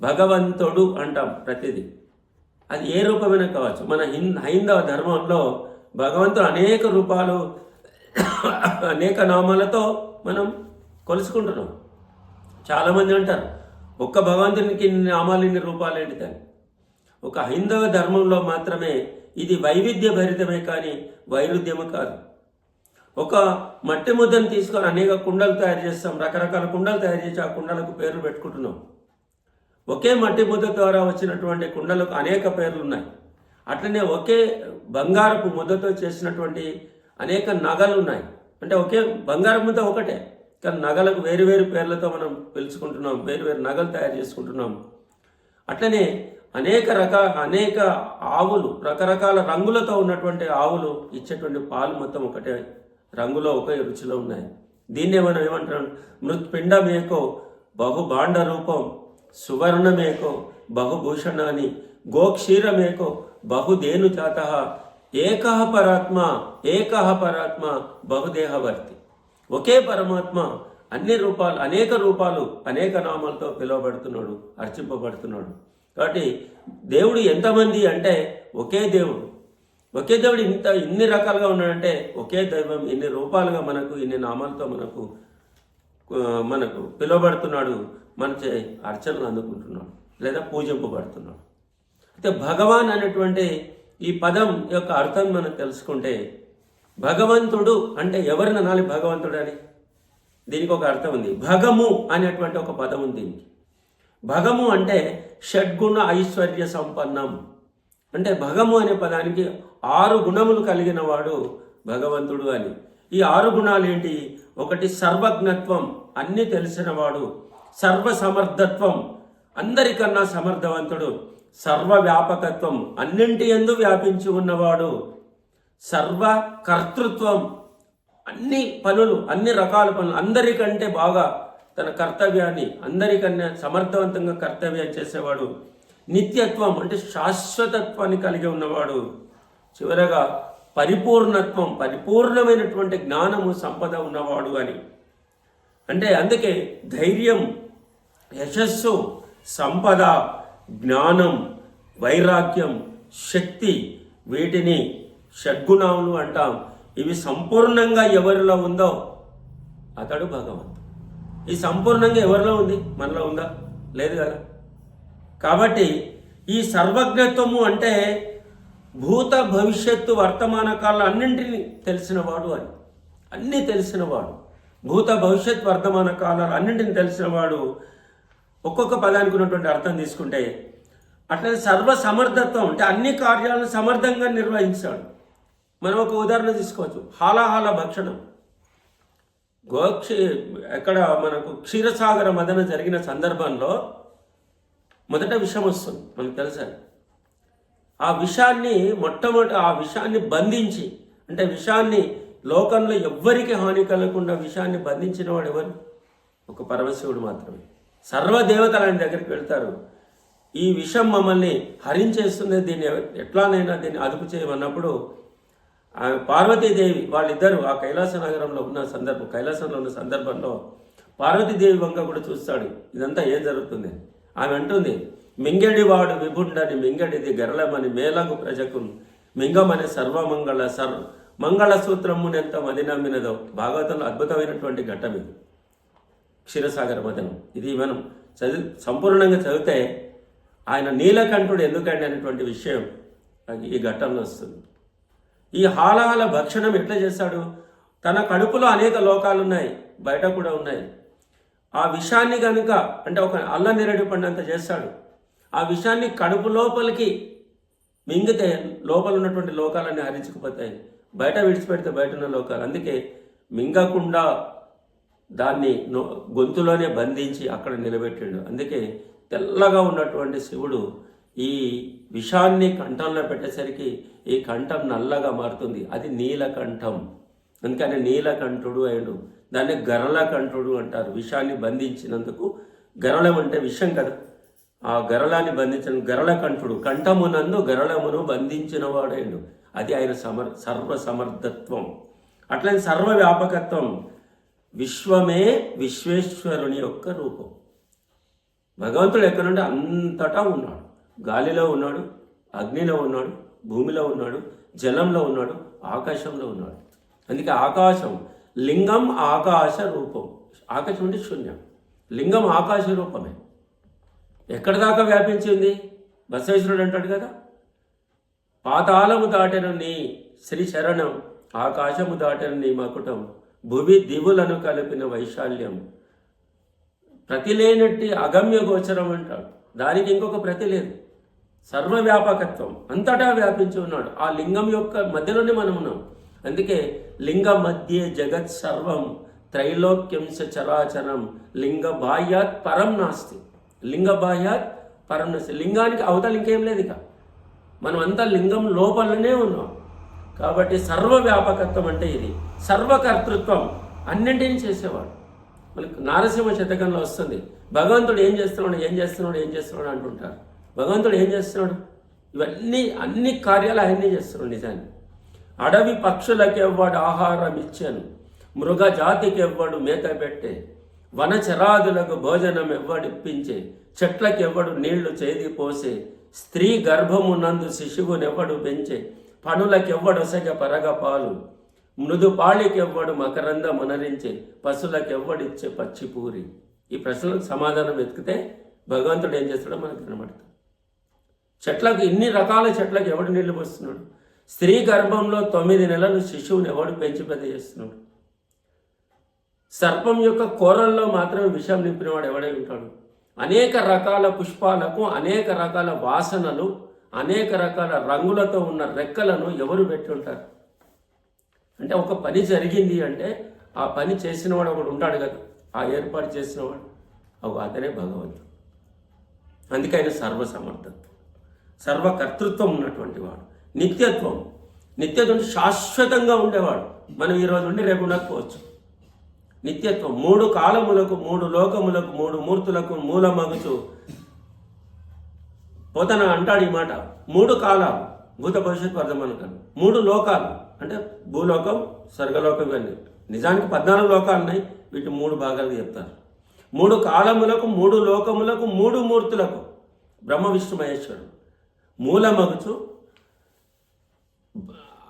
భగవంతుడు అంటాం ప్రతిదీ. అది ఏ రూపమైనా కావచ్చు. మన హింద్ హైందవ ధర్మంలో భగవంతుడు అనేక రూపాలు అనేక నామాలతో మనం కొలుసుకుంటున్నాం చాలామంది అంటారు ఒక్క భగవంతునికి నామాలు ఇన్ని రూపాలు ఏంటి ఒక హైందవ ధర్మంలో మాత్రమే ఇది వైవిధ్య భరితమే కానీ వైరుధ్యము కాదు. ఒక మట్టి ముద్దను తీసుకొని అనేక కుండలు తయారు చేస్తాం రకరకాల కుండలు తయారు చేసి ఆ కుండలకు పేర్లు పెట్టుకుంటున్నాం. ఒకే మట్టి ముద్ద ద్వారా వచ్చినటువంటి కుండలకు అనేక పేర్లు ఉన్నాయి. అట్లనే ఒకే బంగారపు ముద్దతో చేసినటువంటి అనేక నగలు ఉన్నాయి. అంటే ఒకే బంగారం ముద్ద ఒకటే కానీ నగలకు వేరు వేరు పేర్లతో మనం పిలుచుకుంటున్నాం వేరు వేరు నగలు తయారు చేసుకుంటున్నాం. అట్లనే అనేక రకాల అనేక ఆవులు రకరకాల రంగులతో ఉన్నటువంటి ఆవులు ఇచ్చేటువంటి పాలు మొత్తం ఒకటే రంగులో ఒకే రుచిలో ఉన్నాయి. దీన్నే మనం ఏమంటాం? బహు బహుభాండ రూపం సువర్ణమేకో బహుభూషణాని గోక్షీరమేకో బహుదేను చాత ఏకః పరాత్మ ఏక పరాత్మ బహుదేహవర్తి. ఒకే పరమాత్మ అన్ని రూపాలు అనేక రూపాలు అనేక నామాలతో పిలువబడుతున్నాడు అర్చింపబడుతున్నాడు. కాబట్టి దేవుడు ఎంతమంది అంటే ఒకే దేవుడు. ఒకే దేవుడు ఇంత ఇన్ని రకాలుగా ఉన్నాడంటే ఒకే దైవం ఇన్ని రూపాలుగా మనకు ఇన్ని నామాలతో మనకు మనకు పిలువబడుతున్నాడు. మన చే అర్చనలు అందుకుంటున్నాడు లేదా పూజింపబడుతున్నాడు. అయితే భగవాన్ అనేటువంటి ఈ పదం యొక్క అర్థం మనం తెలుసుకుంటే భగవంతుడు అంటే ఎవరిని అనాలి భగవంతుడు అని? దీనికి ఒక అర్థం ఉంది. భగము అనేటువంటి ఒక పదం ఉంది దీనికి. భగము అంటే షడ్గుణ ఐశ్వర్య సంపన్నం. అంటే భగము అనే పదానికి ఆరు గుణములు కలిగిన వాడు భగవంతుడు అని. ఈ ఆరు గుణాలు ఏంటి ఒకటి సర్వజ్ఞత్వం అన్నీ తెలిసినవాడు సర్వ సమర్థత్వం అందరికన్నా సమర్థవంతుడు. సర్వ వ్యాపకత్వం అన్నింటి ఎందు వ్యాపించి ఉన్నవాడు. సర్వ కర్తృత్వం అన్ని పనులు అన్ని రకాల పనులు అందరికంటే బాగా తన కర్తవ్యాన్ని అందరికన్నా సమర్థవంతంగా కర్తవ్యం చేసేవాడు. నిత్యత్వం అంటే శాశ్వతత్వాన్ని కలిగి ఉన్నవాడు. చివరగా పరిపూర్ణత్వం పరిపూర్ణమైనటువంటి జ్ఞానము సంపద ఉన్నవాడు అని. అంటే అందుకే ధైర్యం యశస్సు సంపద జ్ఞానం వైరాగ్యం శక్తి వీటిని షడ్గుణాలు అంటాం. ఇవి సంపూర్ణంగా ఎవరిలో ఉందో అతడు భగవంతుడు. ఈ సంపూర్ణంగా ఎవరిలో ఉంది? మనలో ఉందా? లేదు కదా. కాబట్టి ఈ సర్వజ్ఞత్వము అంటే భూత భవిష్యత్తు వర్తమాన కాలం అన్నింటినీ తెలిసినవాడు అని. అన్నీ తెలిసినవాడు భూత భవిష్యత్ వర్తమాన కాలాలు అన్నింటిని తెలిసినవాడు ఒక్కొక్క పదానికి ఉన్నటువంటి అర్థం తీసుకుంటే అట్లనే సర్వ సమర్థత్వం అంటే అన్ని కార్యాలను సమర్థంగా నిర్వహించాడు మనం ఒక ఉదాహరణ తీసుకోవచ్చు. హాలాహాల భక్షణం. గోక్షి ఎక్కడ మనకు క్షీరసాగర మదన జరిగిన సందర్భంలో మొదట విషం వస్తుంది మనకు తెలుసా? ఆ విషాన్ని మొట్టమొదటి ఆ విషాన్ని బంధించి అంటే విషాన్ని లోకంలో ఎవ్వరికి హాని కలగకుండా విషాన్ని బంధించిన వాడు ఎవరు? ఒక పరమశివుడు మాత్రమే. సర్వదేవతలు ఆయన దగ్గరికి వెళ్తారు. ఈ విషం మమ్మల్ని హరించేస్తుంది దీన్ని ఎట్లానైనా దీన్ని అదుపు చేయమన్నప్పుడు ఆమె పార్వతీదేవి వాళ్ళిద్దరూ ఆ కైలాస నగరంలో ఉన్న సందర్భం కైలాసంలో ఉన్న సందర్భంలో పార్వతీదేవి వంక కూడా చూస్తాడు. ఇదంతా ఏం జరుగుతుంది? ఆమె అంటుంది మింగడివాడు విభుండని మింగడిది గరళమని మేలగు ప్రజకు మింగమని సర్వమంగళ సర్వ మంగళసూత్రమునెంత మది నమ్మినదో. భాగవతంలో అద్భుతమైనటువంటి ఘట్టం ఇది క్షీరసాగర మదనం. ఇది మనం చదివి సంపూర్ణంగా చదివితే ఆయన నీలకంఠుడు ఎందుకండి అనేటువంటి విషయం ఈ ఘట్టంలో వస్తుంది. ఈ హాలహాల భక్షణం ఎట్లా చేశాడు తన కడుపులో అనేక లోకాలు ఉన్నాయి బయట కూడా ఉన్నాయి. ఆ విషాన్ని కనుక అంటే ఒక అల్ల నేరడి పండంత చేస్తాడు. ఆ విషాన్ని కడుపు లోపలికి మింగితే లోపల ఉన్నటువంటి లోకాలన్నీ హరించుకుపోతాయి. బయట విడిచిపెడితే బయట ఉన్న లోకాలు. అందుకే మింగకుండా దాన్ని గొంతులోనే బంధించి అక్కడ నిలబెట్టాడు. అందుకే తెల్లగా ఉన్నటువంటి శివుడు ఈ విషాన్ని కంఠంలో పెట్టేసరికి ఈ కంఠం నల్లగా మారుతుంది. అది నీలకంఠం అందుకని నీలకంఠుడు అయ్యాడు. దాన్ని గరళకంఠుడు అంటారు. విషాన్ని బంధించినందుకు గరళం అంటే విషం కదా. ఆ గరళాన్ని బంధించిన గరళకంఠుడు కంఠమునందు గరళమును బంధించిన అయ్యాడు అది ఆయన సమర్ సర్వ సమర్థత్వం అట్లనే సర్వ వ్యాపకత్వం విశ్వమే విశ్వేశ్వరుని యొక్క రూపం. భగవంతుడు ఎక్కడుంటే అంతటా ఉన్నాడు. గాలిలో ఉన్నాడు అగ్నిలో ఉన్నాడు భూమిలో ఉన్నాడు జలంలో ఉన్నాడు ఆకాశంలో ఉన్నాడు. అందుకే ఆకాశం లింగం ఆకాశ రూపం. ఆకాశం అంటే శూన్యం. లింగం ఆకాశ రూపమే. ఎక్కడ దాకా వ్యాపించింది? బసవేశ్వరుడు అంటాడు కదా. పాతాళము దాటిన నీ శ్రీ శరణం ఆకాశము దాటిన నీ మకుటం. భువి దివులను కలిపిన వైశాల్యం. ప్రతి లేనట్టి అగమ్య గోచరం అంటాడు. దానికి ఇంకొక ప్రతి లేదు. సర్వవ్యాపకత్వం అంతటా వ్యాపించి ఉన్నాడు. ఆ లింగం యొక్క మధ్యలోనే మనం ఉన్నాం. అందుకే లింగ మధ్యే జగత్ సర్వం త్రైలోక్యంస చరాచరం లింగ బాహ్యాత్ పరం నాస్తి. లింగ బాహ్యాత్ పరం నాస్తి. లింగానికి అవతల ఇంకేం లేదు ఇక. మనం అంతా లింగం లోపలనే ఉన్నాం. కాబట్టి సర్వవ్యాపకత్వం అంటే ఇది. సర్వకర్తృత్వం అన్నింటినీ చేసేవాడు. మనకు నారసింహ శతకంలో వస్తుంది. భగవంతుడు ఏం చేస్తున్నాడు? ఏం చేస్తున్నాడు? ఏం చేస్తున్నాడు అంటుంటారు. భగవంతుడు ఏం చేస్తున్నాడు? ఇవన్నీ అన్ని కార్యాలు ఆయన్ని చేస్తున్నాడు నిజాన్ని. అడవి పక్షులకు ఎవ్వడు ఆహారం ఇచ్చాను. మృగ జాతికి ఎవ్వడు మేత పెట్టే. వనచరాదులకు భోజనం ఎవ్వడిప్పించే. చెట్లకు ఎవ్వడు నీళ్ళు చేది పోసే. స్త్రీ గర్భమునందు శిశువునెవ్వడు పెంచే. పనులకెవ్వడొసగ పరగ పాలు మృదు పాళికెవ్వడు మకరంద మునరించే పశులకెవ్వడిచ్చే పచ్చిపూరి ఈ ప్రశ్నలకు సమాధానం వెతికితే భగవంతుడు ఏం చేస్తాడో మనకు కనబడుతుంది. చెట్లకు ఇన్ని రకాల చెట్లకు ఎవడు నీళ్ళు పోస్తున్నాడు? స్త్రీ గర్భంలో తొమ్మిది నెలలు శిశువుని ఎవడు పెంచి పెద్ద చేస్తున్నాడు? సర్పం యొక్క కూరల్లో మాత్రమే విషం నింపినవాడు ఎవడై ఉంటాడు? అనేక రకాల పుష్పాలకు అనేక రకాల వాసనలు అనేక రకాల రంగులతో ఉన్న రెక్కలను ఎవరు పెట్టి ఉంటారు అంటే ఒక పని జరిగింది అంటే ఆ పని చేసినవాడు ఒకడు ఉంటాడు కదా ఆ ఏర్పాటు చేసినవాడు అవు అతనే భగవంతుడు. అందుకే ఆయన సర్వసమర్థత్వం సర్వకర్తృత్వం ఉన్నటువంటి వాడు. నిత్యత్వం నిత్యత్వం శాశ్వతంగా ఉండేవాడు. మనం ఈరోజు ఉండి రేపు ఉండకపోవచ్చు నిత్యత్వం మూడు కాలములకు మూడు లోకములకు మూడు మూర్తులకు మూలమగుచు పోతన అంటాడు ఈ మాట. మూడు కాలాలు భూత భవిష్యత్ వర్ధమానకాలు. మూడు లోకాలు అంటే భూలోకం స్వర్గలోకం ఇవన్నీ. నిజానికి పద్నాలుగు లోకాలు ఉన్నాయి వీటి మూడు భాగాలు చెప్తారు. మూడు కాలములకు మూడు లోకములకు మూడు మూర్తులకు బ్రహ్మ విష్ణు మహేశ్వరుడు. మూలమగుచు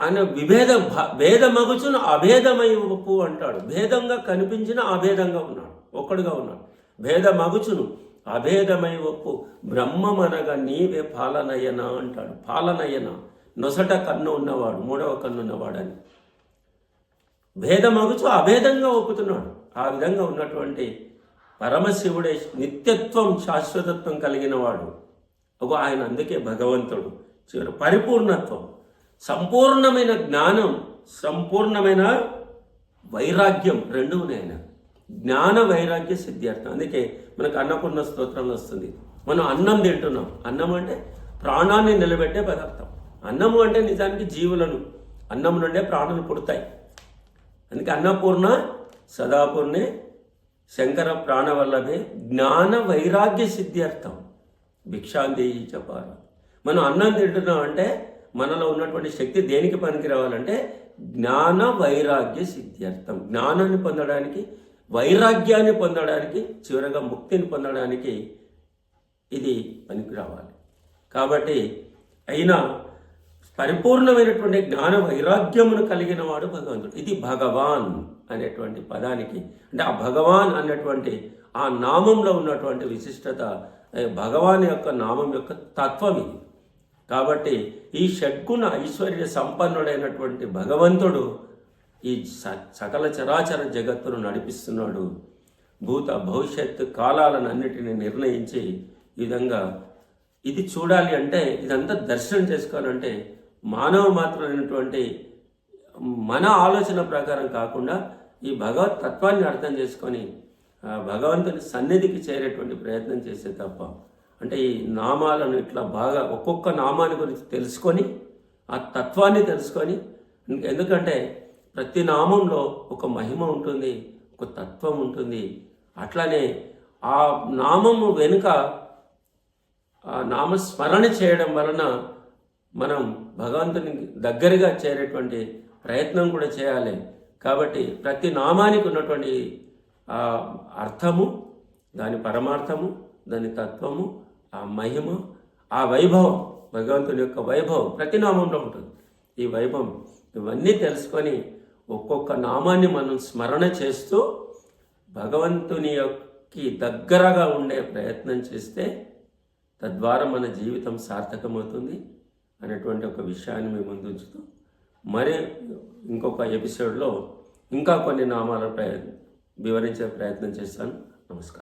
ఆయన విభేద భ- భేదమగుచును అభేదమై ఒప్పు అంటాడు. భేదంగా కనిపించిన అభేదంగా ఉన్నాడు. ఒక్కడుగా ఉన్నాడు. భేదమగుచును అభేదమై ఒప్పు. బ్రహ్మమనగా నీవే పాలనయన అంటాడు. పాలనయన నొసట కన్ను ఉన్నవాడు మూడవ కన్ను ఉన్నవాడని. భేదమగుచు అభేదంగా ఒప్పుతున్నాడు. ఆ విధంగా ఉన్నటువంటి పరమశివుడే నిత్యత్వం శాశ్వతత్వం కలిగిన వాడు ఒక ఆయన అందుకే భగవంతుడు. చివరి పరిపూర్ణత్వం. సంపూర్ణమైన జ్ఞానం సంపూర్ణమైన వైరాగ్యం రెండు ఆయన. జ్ఞాన వైరాగ్య సిద్ధార్థం అందుకే మనకు అన్నపూర్ణ స్తోత్రంలో వస్తుంది. మనం అన్నం తింటున్నాం. అన్నం అంటే ప్రాణాన్ని నిలబెట్టే పదార్థం. అన్నము అంటే నిజానికి జీవులను. అన్నం నుండే ప్రాణులు పుడతాయి. అందుకే అన్నపూర్ణ సదాపూర్ణే శంకర ప్రాణవల్లభే జ్ఞాన వైరాగ్య సిద్ధ్యర్థం భిక్షాందేహి చెప్పారు మనం అన్నం తింటున్నాం అంటే మనలో ఉన్నటువంటి శక్తి దేనికి పనికి రావాలంటే జ్ఞాన వైరాగ్య సిద్ధ్యర్థం జ్ఞానాన్ని పొందడానికి వైరాగ్యాన్ని పొందడానికి చివరగా ముక్తిని పొందడానికి ఇది పనికి రావాలి కాబట్టి అయినా పరిపూర్ణమైనటువంటి జ్ఞాన వైరాగ్యమును కలిగిన వాడు భగవంతుడు. ఇది భగవాన్ అనేటువంటి పదానికి అంటే ఆ భగవాన్ అనేటువంటి ఆ నామంలో ఉన్నటువంటి విశిష్టత భగవాన్ యొక్క నామం యొక్క తత్వం ఇది. కాబట్టి ఈ షడ్గుణ ఐశ్వర్య సంపన్నుడైనటువంటి భగవంతుడు ఈ స- సకల చరాచర జగత్తును నడిపిస్తున్నాడు. భూత భవిష్యత్తు కాలాలను అన్నిటిని నిర్ణయించి ఈ విధంగా ఇది చూడాలి అంటే ఇదంతా దర్శనం చేసుకోవాలంటే మానవ మాత్రమైనటువంటి మన ఆలోచన ప్రకారం కాకుండా ఈ భగవత్ తత్వాన్ని అర్థం చేసుకొని భగవంతుని సన్నిధికి చేరేటువంటి ప్రయత్నం చేసే తప్ప అంటే ఈ నామాలను ఇట్లా బాగా ఒక్కొక్క నామాన్ని గురించి తెలుసుకొని ఆ తత్వాన్ని తెలుసుకొని ఎందుకంటే ప్రతి నామంలో ఒక మహిమ ఉంటుంది ఒక తత్వం ఉంటుంది. అట్లానే ఆ నామము వెనుక ఆ నామస్మరణ చేయడం వలన మనం భగవంతుని దగ్గరగా చేరేటువంటి ప్రయత్నం కూడా చేయాలి. కాబట్టి ప్రతి నామానికి ఉన్నటువంటి ఆ అర్థము దాని పరమార్థము దాని తత్వము ఆ మహిమ ఆ వైభవం భగవంతుని యొక్క వైభవం ప్రతి నామంలో ఉంటుంది. ఈ వైభవం ఇవన్నీ తెలుసుకొని ఒక్కొక్క నామాన్ని మనం స్మరణ చేస్తూ భగవంతుని యొక్కకి దగ్గరగా ఉండే ప్రయత్నం చేస్తే తద్వారా మన జీవితం సార్థకమవుతుంది అనేటువంటి ఒక విషయాన్ని మేము ముందు ఉంచుతూ మరి ఇంకొక ఎపిసోడ్లో ఇంకా కొన్ని నామాల ప్రయ వివరించే ప్రయత్నం చేస్తాను. నమస్కారం.